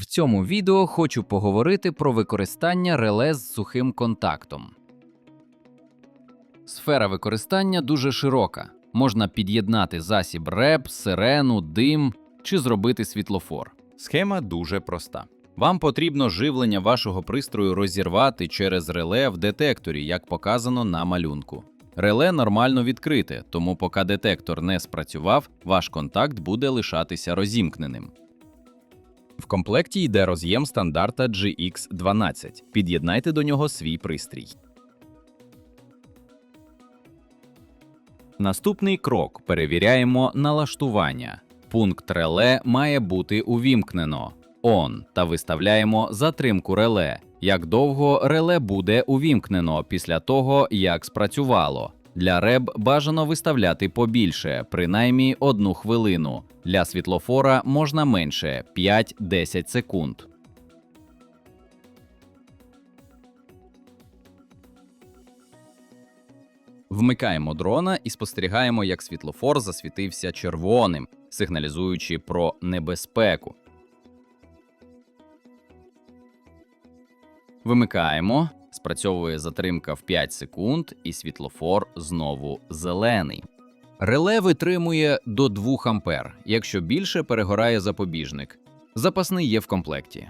В цьому відео хочу поговорити про використання реле з сухим контактом. Сфера використання дуже широка. Можна під'єднати засіб реп, сирену, дим чи зробити світлофор. Схема дуже проста. Вам потрібно живлення вашого пристрою розірвати через реле в детекторі, як показано на малюнку. Реле нормально відкрите, тому поки детектор не спрацював, ваш контакт буде лишатися розімкненим. В комплекті йде роз'єм стандарта GX12. Під'єднайте до нього свій пристрій. Наступний крок перевіряємо налаштування. Пункт реле має бути увімкнено ON та виставляємо затримку реле. Як довго реле буде увімкнено після того, як спрацювало. Для реб бажано виставляти побільше, принаймні одну хвилину. Для світлофора можна менше 5-10 секунд. Вмикаємо дрона і спостерігаємо, як світлофор засвітився червоним, сигналізуючи про небезпеку. Вимикаємо, спрацьовує затримка в 5 секунд, і світлофор знову зелений. Реле витримує до 2 ампер, якщо більше перегорає запобіжник. Запасний є в комплекті.